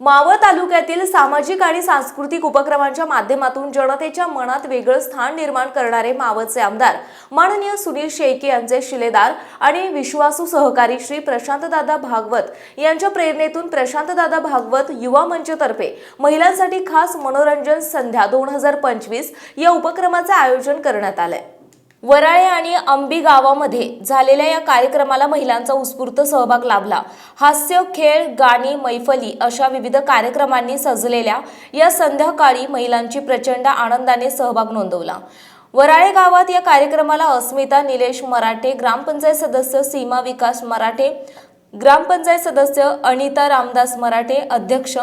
मावळ तालुक्यातील सामाजिक आणि सांस्कृतिक उपक्रमांच्या माध्यमातून जनतेच्या मनात वेगळं स्थान निर्माण करणारे मावळचे आमदार माननीय सुनील शेळके यांचे शिलेदार आणि विश्वासू सहकारी श्री प्रशांतदादा भागवत यांच्या प्रेरणेतून प्रशांतदादा भागवत युवा मंचतर्फे महिलांसाठी खास मनोरंजन संध्या दोन हजार पंचवीस या उपक्रमाचे आयोजन करण्यात आलंय. वराळे आणि अंबी गावामध्ये झालेल्या या कार्यक्रमाला महिलांचा उत्स्फूर्त सहभाग लाभला. हास्य खेळ गाणी मैफली अशा विविध कार्यक्रमांनी सजलेल्या या संध्याकाळी महिलांची प्रचंड आनंदाने सहभाग नोंदवला. वराळे गावात या कार्यक्रमाला अस्मिता निलेश मराठे ग्रामपंचायत सदस्य सीमा विकास मराठे ग्रामपंचायत सदस्य अनिता रामदास मराठे अध्यक्ष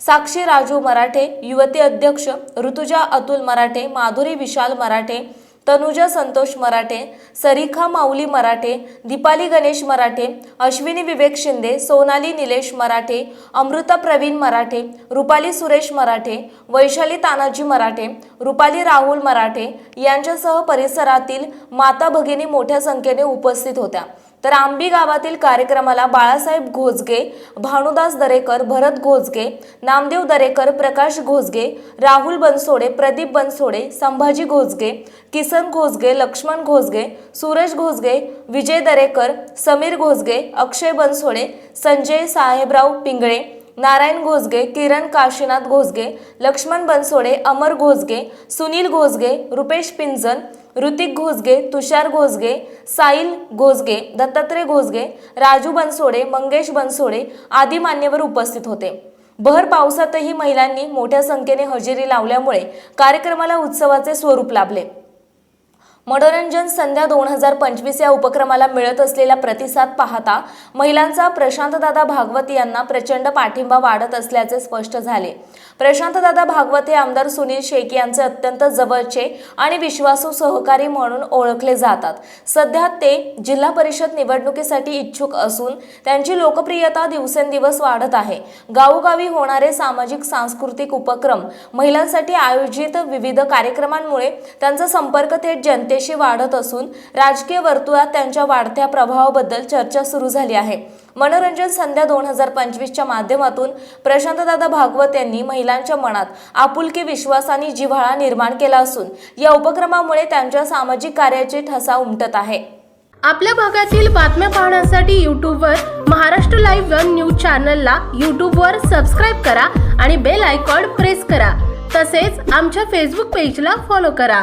साक्षी राजू मराठे युवती अध्यक्ष ऋतुजा अतुल मराठे माधुरी विशाल मराठे तनुजा संतोष मराठे सरिखा माऊली मराठे दीपाली गणेश मराठे अश्विनी विवेक शिंदे सोनाली निलेश मराठे अमृता प्रवीण मराठे रुपाली सुरेश मराठे वैशाली तानाजी मराठे रुपाली राहुल मराठे यांच्यासह परिसरातील माता भगिनी मोठ्या संख्येने उपस्थित होत्या. तर आंबी गावातील कार्यक्रमाला बाळासाहेब घोजगे भानुदास दरेकर भरत घोजगे नामदेव दरेकर प्रकाश घोजगे राहुल बनसोडे प्रदीप बनसोडे संभाजी घोजगे किसन घोजगे लक्ष्मण घोजगे सूरज घोजगे विजय दरेकर समीर घोजगे अक्षय बनसोडे संजय साहेबराव पिंगळे नारायण घोजगे किरण काशीनाथ घोजगे लक्ष्मण बनसोडे अमर घोजगे सुनील घोजगे रुपेश पिंजन ऋतिक घोसगे तुषार घोसगे साईल घोसगे दत्तात्रय घोसगे राजू बनसोडे मंगेश बनसोडे आदी मान्यवर उपस्थित होते. भर पावसातही महिलांनी मोठ्या संख्येने हजेरी लावल्यामुळे कार्यक्रमाला उत्सवाचे स्वरूप लाभले. मनोरंजन संध्या दोन हजार पंचवीस या उपक्रमाला मिळत असलेला प्रतिसाद पाहता महिलांचा प्रशांतदादा भागवत यांना प्रचंड पाठिंबा वाढत असल्याचे स्पष्ट झाले. प्रशांतदादा भागवत हे आमदार सुनील शेख यांचे अत्यंत जवळचे आणि विश्वासू सहकारी म्हणून ओळखले जातात. सध्या ते जिल्हा परिषद निवडणुकीसाठी इच्छुक असून त्यांची लोकप्रियता दिवसेंदिवस वाढत आहे. गावोगावी होणारे सामाजिक सांस्कृतिक उपक्रम महिलांसाठी आयोजित विविध कार्यक्रमांमुळे त्यांचा संपर्क थेट जनते जनतेशी वाढत असून राजकीय वर्तुळात त्यांच्या वाढत्या प्रभावाबद्दल चर्चा सुरू झाली आहे. मनोरंजन संध्या दोन हजार पंचवीसच्या माध्यमातून प्रशांतदादा भागवत यांनी महिलांच्या मनात आपुलकी विश्वास आणि जिव्हाळा निर्माण केला असून या उपक्रमामुळे त्यांच्या सामाजिक कार्याची ठसा उमटत आहे. आपल्या भागातील बातम्या पाहण्यासाठी यूट्यूबवर महाराष्ट्र लाईव्ह वन न्यूज चॅनलला यूट्यूबवर सबस्क्राईब करा आणि बेल आयकॉन प्रेस करा. तसेच आमच्या फेसबुक पेजला फॉलो करा.